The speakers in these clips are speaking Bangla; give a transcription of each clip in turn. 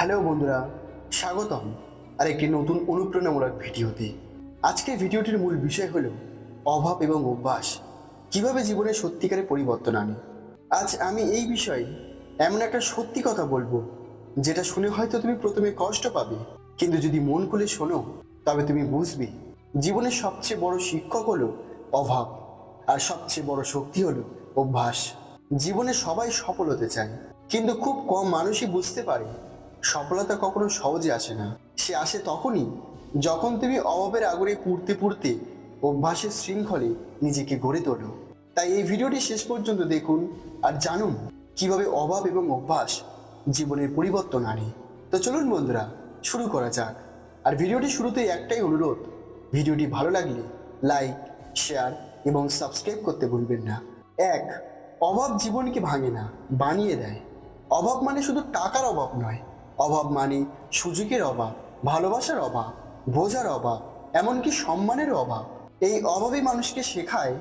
হ্যালো বন্ধুরা, স্বাগতম আর একটি নতুন অনুপ্রেরণামূলক ভিডিওতে। আজকের ভিডিওটির মূল বিষয় হলো অভাব এবং অভ্যাস, কীভাবে জীবনে সত্যিকারে পরিবর্তন আনে। আজ আমি এই বিষয়ে এমন একটা সত্যি কথা বলব, যেটা শুনে হয়তো তুমি প্রথমে কষ্ট পাবে, কিন্তু যদি মন খুলে শোনো, তবে তুমি বুঝবে, জীবনের সবচেয়ে বড় শিক্ষক হলো অভাব, আর সবচেয়ে বড় শক্তি হলো অভ্যাস। জীবনে সবাই সফল হতে চায়, কিন্তু খুব কম মানুষই বুঝতে পারে সফলতা কখনো সহজে আসে না। সে আসে তখনই যখন তুমি অভাবের আগুনে পুড়তে পুড়তে অভ্যাসের শৃঙ্খলে নিজেকে গড়ে তোলো। তাই এই ভিডিওটি শেষ পর্যন্ত দেখুন আর জানুন কীভাবে অভাব এবং অভ্যাস জীবনের পরিবর্তন আনে। তো চলুন বন্ধুরা, শুরু করা যাক। আর ভিডিওটি শুরুতে একটাই অনুরোধ, ভিডিওটি ভালো লাগলে লাইক, শেয়ার এবং সাবস্ক্রাইব করতে ভুলবেন না। এক, অভাব জীবনকে ভাঙে না, বানিয়ে দেয়। অভাব মানে শুধু টাকার অভাব নয় অভাব মানে সুযোগের অভাব, ভালোবাসার অভাব, বোঝার অভাব, এমনকি সম্মানের অভাব। এই অভাবই মানুষকে শেখায়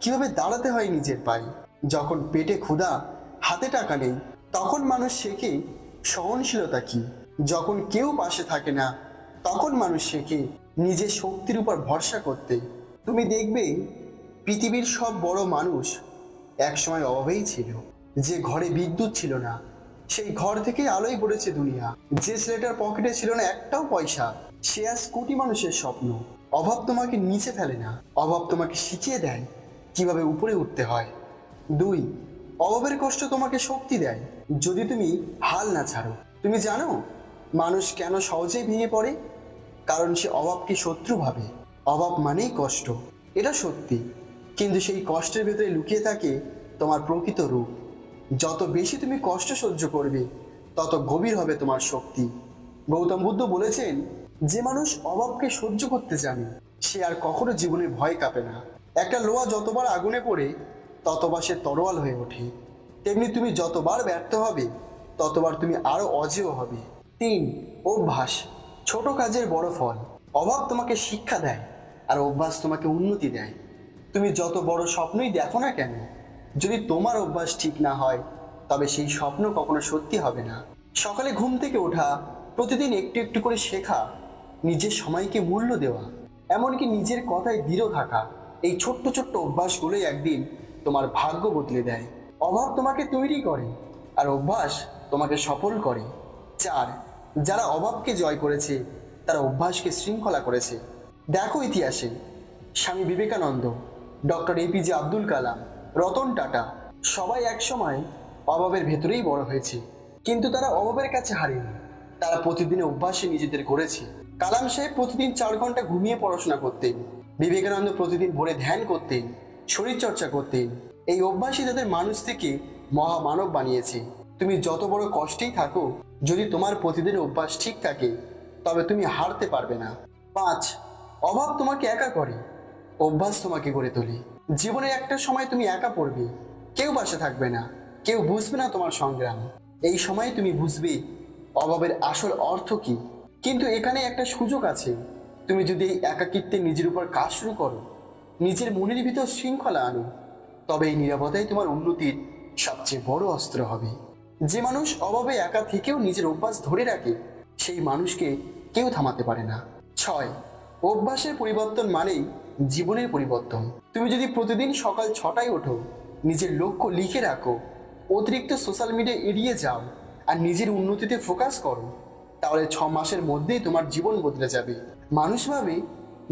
কীভাবে দাঁড়াতে হয় নিজের পায়ে। যখন পেটে ক্ষুধা, হাতে টাকা নেই, তখন মানুষ শেখে সহনশীলতা কি। যখন কেউ পাশে থাকে না, তখন মানুষ শেখে নিজের শক্তির উপর ভরসা করতে। তুমি দেখবে, পৃথিবীর সব বড় মানুষ একসময় অভাবেই ছিল। যে ঘরে বিদ্যুৎ ছিল না সেই ঘর থেকেই আলোয় পড়েছে দুনিয়া। যে ছেলেটার পকেটে ছিল না একটাও পয়সা, সে আজ কোটি মানুষের স্বপ্ন। অভাব তোমাকে নিচে ফেলে না, অভাব তোমাকে শিখিয়ে দেয় কীভাবে উপরে উঠতে হয়। দুই, অভাবের কষ্ট তোমাকে শক্তি দেয়, যদি তুমি হাল না ছাড়ো। তুমি জানো, মানুষ কেন সহজেই ভেঙে পড়ে? কারণ সে অভাবকে শত্রু ভাবে। অভাব মানেই কষ্ট, এটা সত্যি। কিন্তু সেই কষ্টের ভেতরে লুকিয়ে থাকে তোমার প্রকৃত রূপ। যত বেশি তুমি কষ্ট সহ্য করবে, তত গভীর হবে তোমার শক্তি। গৌতম বুদ্ধ বলেছেন, যে মানুষ অভাবকে সহ্য করতে জানে, সে আর কখনো জীবনে ভয় কাঁপে না। একটা লোহা যতবার আগুনে পড়ে, ততবার সে তরোয়াল হয়ে ওঠে। তেমনি তুমি যতবার ব্যর্থ হবে, ততবার তুমি আরও অজেয় হবে। তিন, অভ্যাস। ছোট কাজের বড় ফল। অভাব তোমাকে শিক্ষা দেয়, আর অভ্যাস তোমাকে উন্নতি দেয়। তুমি যত বড় স্বপ্নই দেখো না কেন যদি তোমার অভ্যাস ঠিক না হয়, তবে সেই স্বপ্ন কখনো সত্যি হবে না। সকালে ঘুম থেকে ওঠা, প্রতিদিন একটু একটু করে শেখা, নিজের সময়কে মূল্য দেওয়া, এমনকি নিজের কথায় দৃঢ় থাকা, এই ছোট্ট ছোট্ট অভ্যাসগুলোই একদিন তোমার ভাগ্য বদলে দেয়। অভাব তোমাকে তৈরি করে, আর অভ্যাস তোমাকে সফল করে। চার, যারা অভাবকে জয় করেছে, তারা অভ্যাসকে শৃঙ্খলা করেছে। দেখো ইতিহাসে, স্বামী বিবেকানন্দ, ডক্টর এপিজে আব্দুল কালাম রতন, টাটা। সবাই একসময় অভাবের ভেতরেই বড় হয়েছে। কিন্তু তারা অভাবের কাছে হারেনি। তারা প্রতিদিন অভ্যাসে নিজেদের করেছে। কালাম সাহেব প্রতিদিন চার ঘণ্টা ঘুমিয়ে পড়াশোনা করতেন। বিবেকানন্দ প্রতিদিন ভোরে ধ্যান করতেন শরীর চর্চা করতেন। এই অভ্যাসই তাদের মানুষ থেকে মহামানব বানিয়েছে। তুমি যত বড় কষ্টেই থাকো, যদি তোমার প্রতিদিন অভ্যাস ঠিক থাকে, তবে তুমি হারতে পারবে না। পাঁচ, অভাব তোমাকে একা করে। অভ্যাস তোমাকে গড়ে তোলে। জীবনে একটা সময় তুমি একা পড়বে, কেউ পাশে থাকবে না, কেউ বুঝবে না তোমার সংগ্রাম। এই সময় তুমি বুঝবে অভাবের আসল অর্থ কি। কিন্তু এখানে একটা সুযোগ আছে। তুমি যদি এই একাকিত্বে নিজের উপর কাজ শুরু করো, নিজের মনের ভিতর শৃঙ্খলা আনো, তবে এই নিরাপদাই তোমার উন্নতির সবচেয়ে বড় অস্ত্র হবে। যে মানুষ অভাবে একা থেকেও নিজের অভ্যাস ধরে রাখে, সেই মানুষকে কেউ থামাতে পারে না। ছয়, অভ্যাসের পরিবর্তন মানেই জীবনের পরিবর্তন। তুমি যদি প্রতিদিন সকাল ছটায় ওঠো, নিজের লক্ষ্য লিখে রাখো, অতিরিক্ত সোশ্যাল মিডিয়া এড়িয়ে যাও আর নিজের উন্নতিতে ফোকাস করো, তাহলে ছ মাসের মধ্যেই তোমার জীবন বদলে যাবে। মানুষ ভাবে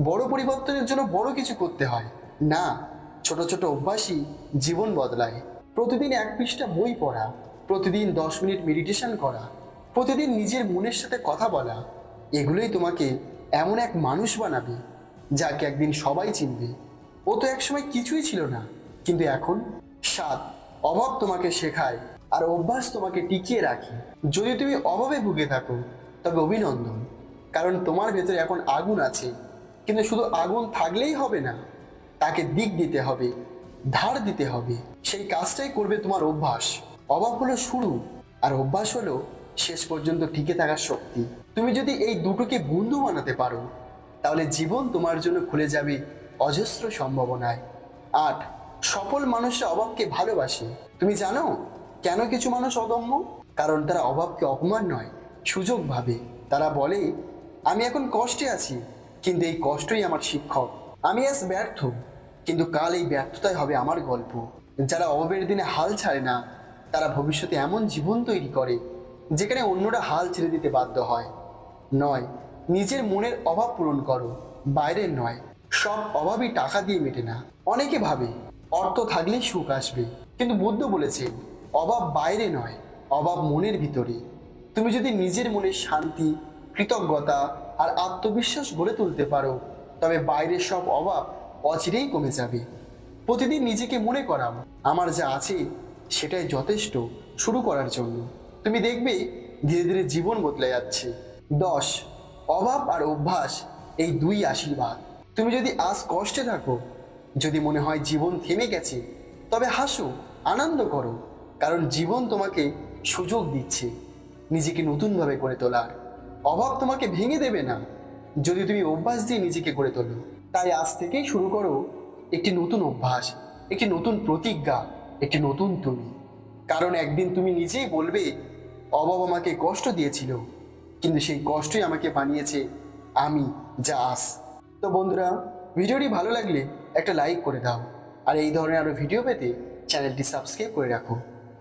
বড় পরিবর্তনের জন্য বড় কিছু করতে হয়। না, ছোট ছোট অভ্যাসই জীবন বদলায়। প্রতিদিন এক পৃষ্ঠা বই পড়া, প্রতিদিন দশ মিনিট মেডিটেশন করা, প্রতিদিন নিজের মনের সাথে কথা বলা, এগুলোই তোমাকে এমন এক মানুষ বানাবে যাকে একদিন সবাই চিনবে। ও তো একসময় কিছুই ছিল না। কিন্তু এখন সাত অভাব তোমাকে শেখায় আর অভ্যাস তোমাকে টিকিয়ে রাখে। যদি তুমি অভাবে ভুগে থাকো, তবে অভিনন্দন। কারণ তোমার ভেতরে এখন আগুন আছে। কিন্তু শুধু আগুন থাকলেই হবে না, তাকে দিক দিতে হবে, ধার দিতে হবে। সেই কাজটাই করবে তোমার অভ্যাস। অভাব হলো শুরু, আর অভ্যাস হলো শেষ পর্যন্ত টিকে থাকার শক্তি। তুমি যদি এই দুটোকে বন্ধু বানাতে পারো তাহলে জীবন তোমার জন্য খুলে যাবে অজস্র সম্ভাবনায়। আট সফল মানুষরা অভাবকে ভালোবাসে। তুমি জানো কেন কিছু মানুষ অদম্য? কারণ তারা অভাবকে অপমান নয়, সুযোগ ভাবে। তারা বলে, আমি এখন কষ্টে আছি, কিন্তু এই কষ্টই আমার শিক্ষক। আমি আজ ব্যর্থ, কিন্তু কাল এই ব্যর্থতাই হবে আমার গল্প। যারা অভাবের দিনে হাল ছাড়ে না, তারা ভবিষ্যতে এমন জীবন তৈরি করে, যেখানে অন্যরা হাল ছেড়ে দিতে বাধ্য হয়। নয় নিজের মনের অভাব পূরণ করো, বাইরের নয়। সব অভাবই টাকা দিয়ে মেটে না। অনেকে ভাবে, অর্থ থাকলেই সুখ আসবে। কিন্তু বুদ্ধ বলেছেন, অভাব বাইরে নয়, অভাব মনের ভিতরে। তুমি যদি নিজের মনে শান্তি, কৃতজ্ঞতা আর আত্মবিশ্বাস গড়ে তুলতে পারো, তবে বাইরের সব অভাব অচিরেই কমে যাবে। প্রতিদিন নিজেকে মনে করাও, আমার যা আছে সেটাই যথেষ্ট শুরু করার জন্য। তুমি দেখবে, ধীরে ধীরে জীবন বদলে যাচ্ছে। দশ অভাব আর অভ্যাস এই দুই আশীর্বাদ। তুমি যদি আজ কষ্টে থাকো, যদি মনে হয় জীবন থেমে গেছে, তবে হাসো, আনন্দ করো, কারণ জীবন তোমাকে সুযোগ দিচ্ছে, নিজেকে নতুনভাবে করে তোলার। অভাব তোমাকে ভেঙে দেবে না। যদি তুমি অভ্যাস দিয়ে নিজেকে গড়ে তোলো, তাই আজ থেকেই শুরু করো একটি নতুন অভ্যাস, একটি নতুন প্রতিজ্ঞা, একটি নতুন তুমি। কারণ একদিন তুমি নিজেই বলবে, অভাব আমাকে কষ্ট দিয়েছিল। কিন্তু সেই কষ্টই আমাকে বানিয়েছে আমি যা আস তো বন্ধুরা, ভিডিওটি ভালো লাগলে একটা লাইক করে দাও। আর এই ধরনের আরও ভিডিও পেতে চ্যানেলটি সাবস্ক্রাইব করে রাখো।